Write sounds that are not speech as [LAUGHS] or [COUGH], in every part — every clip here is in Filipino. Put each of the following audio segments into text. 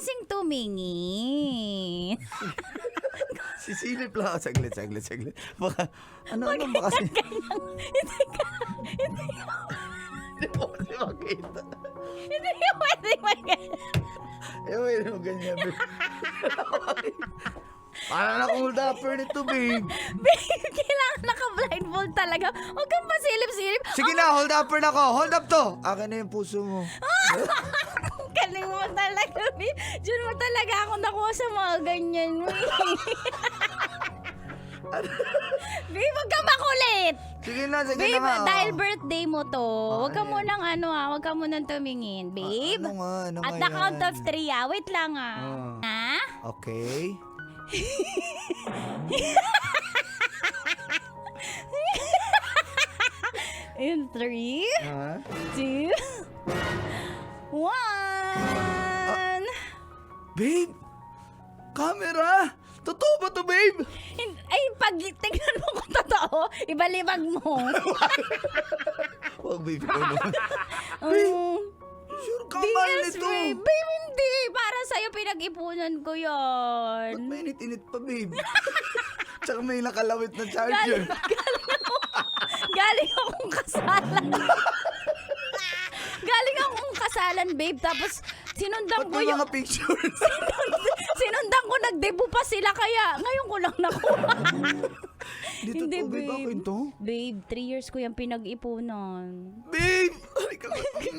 kasing tumingin. [LAUGHS] Sisilip lang ako. Saglit, saglit, saglit. Baka, ano, ano ba kasi? hindi ka, hindi ka, Hindi mo kasi makita. hindi ka pwede mag Eh, wait mo ganyan. Parang na-hold upper nito, babe. Babe, kailangan naka-blindfold talaga. Huwag kang pasilip-silip. Sige na, hold upper na ako. Hold up to. Akin na yung puso mo. [LAUGHS] Galing mo talaga, babe. Diyan mo talaga ako nakuha sa mga ganyan eh. [LAUGHS] babe, huwag kang makulit. Sige na, sige Babe, na nga. oh. dahil birthday mo to, huwag ka munang ano ah, huwag ka munang tumingin, babe. Ano nga, ano At nga the count yan? of three, ah. Wait lang ah. Ah. Ha? Okay. [LAUGHS] In three, Ha? two, one. Babe! Camera! Totoo ba to, babe? Hin- Ay, pag tingnan mo kung totoo, ibalibag mo. [LAUGHS] Wag, babe. Ikaw naman. [LAUGHS] Um, Sure ka, mahal yes, nito. babe. Babe, hindi. Para sa'yo pinag-ipunan ko Ba't yon. mainit-init pa, babe? [LAUGHS] Tsaka may nakalawit na charger. Galing, galing ako. Galing akong kasalan. Kasalan, babe. Tapos, sinundan Ba't ko may yung... mga pictures? [LAUGHS] sinundan ko, nagdebo pa sila. Kaya, ngayon ko lang nakuha. [LAUGHS] Hindi Hindi, totoo, babe. babe. Akin to? babe, three years ko yung pinag-ipunan. Babe! Ay, ka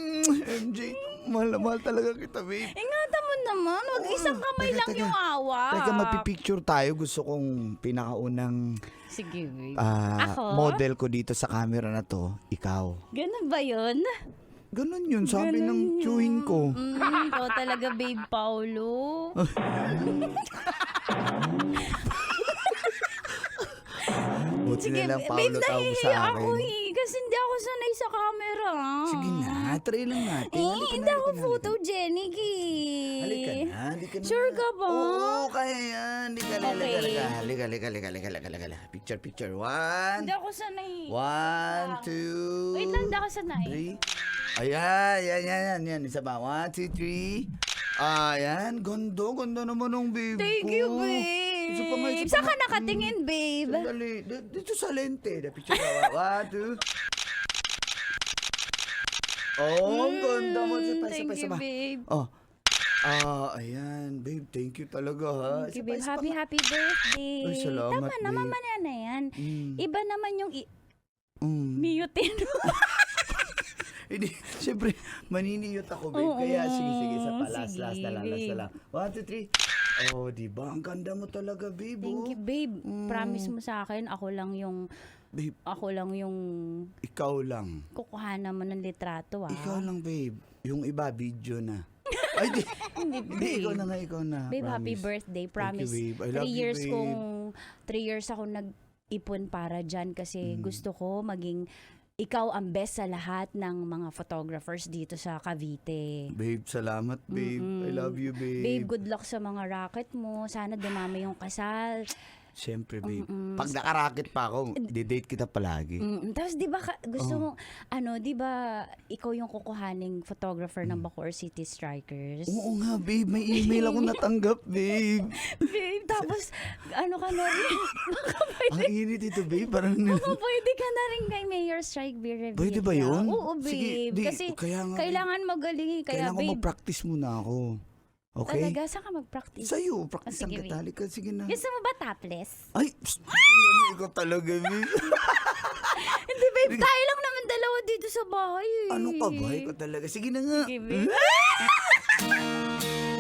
[LAUGHS] MJ, mahal na mahal talaga kita, babe. Ingatan mo naman. Huwag Oo. isang kamay Teka, lang teka. yung awa. Teka, mapipicture tayo. Gusto kong pinakaunang Sige, babe. ah, Ako? model ko dito sa camera na to, ikaw. Ganun ba yun? Ganun yun, sabi Ganun ng yun. chewin ko. Mm, ikaw talaga, babe Paulo. [LAUGHS] Buti Sige, na lang, babe, Paolo, tawag mo sa nahihiya akin. ako eh. Kasi hindi ako sanay sa camera. Sige na, try lang natin. Eh, Halika hindi na, ako halika na, photogenic eh. Halika na, halika na. Sure ka ba? Oo, kaya yan. Halika, halika, Okay. halika, halika, halika, halika, halika, halika, halika, halika. Picture, picture. One, Hindi ako sanay. one, two, Wait lang, hindi ako sanay. three. Ayan, yan, yan, yan, yan. Isa ba? One, two, three. Ayan, gondo, gondo naman ng babe Thank ko. you, babe. Isa pa nga, isa pa Saan ka nga. nakatingin, babe? Sandali, D- dito sa lente. The picture ka. One, two. Oh, ang ganda mo. Isa pa, isa Thank pa, isa you, pa. babe. Oh. Ah, ayan. Babe, thank you talaga ha. Thank you, Isa pa, babe. isa pa Happy, nga. happy birthday. Ay, salamat, Tama naman babe. man na yan. Mm, Iba naman yung i- mm. miyutin. [LAUGHS] Hindi, [LAUGHS] siyempre, maniniyot ako, babe. Oo, Kaya, sige, sige, isa pa. Last, sige, last na lang, last na babe. lang. One, two, three. Oh, di ba? Ang ganda mo talaga, babe. Thank oh. you, babe. Mm. Promise mo sa akin, ako lang yung, Babe, ako lang yung ikaw lang. kukuhanan mo ng litrato, ah. Ikaw lang, babe. Yung iba, video na. Ay, di. [LAUGHS] Hindi, ikaw na nga, ikaw na. Babe, happy promise. birthday. Promise. babe. I love three you, years babe. kong, three years ako nag-ipon para dyan kasi Mm. gusto ko maging ikaw ang best sa lahat ng mga photographers dito sa Cavite. Babe, salamat, babe. I Mm-mm. love you, babe. Babe, good luck sa mga racket mo. Sana dumami yung kasal. Siyempre, babe. Mm-mm. Pag nakaraket pa ako, di-date kita palagi. Mm, tapos 'di ba ka- gusto Oh. mo ano 'di ba ikaw yung kukuhaning photographer Mm. ng Bacoor City Strikers? Oo nga, babe. May email ako natanggap, babe. [LAUGHS] Babe, tapos ano ka na rin? [LAUGHS] [LAUGHS] Baka pwede, Ang init ito, babe. Parang baka pwede ka na rin kay Mayor Strike Beer Revilla. Pwede ba yun? Oo, babe. Sige, di, Kasi kaya nga, babe. kailangan magaling. eh. Kaya Kailangan ko babe, mag-practice muna ako. Okay? talaga, saan ka mag-practice? Sa'yo, practice Ah, ang sige, babe. katali ka. Sige na. Gusto mo ba topless? Ay, psst. Ano, ikaw talaga, [LAUGHS] babe. Hindi, babe. Tayo lang naman dalawa dito sa bahay. eh. ano ka ba? Ikaw talaga. Sige na nga. Sige, babe. [LAUGHS]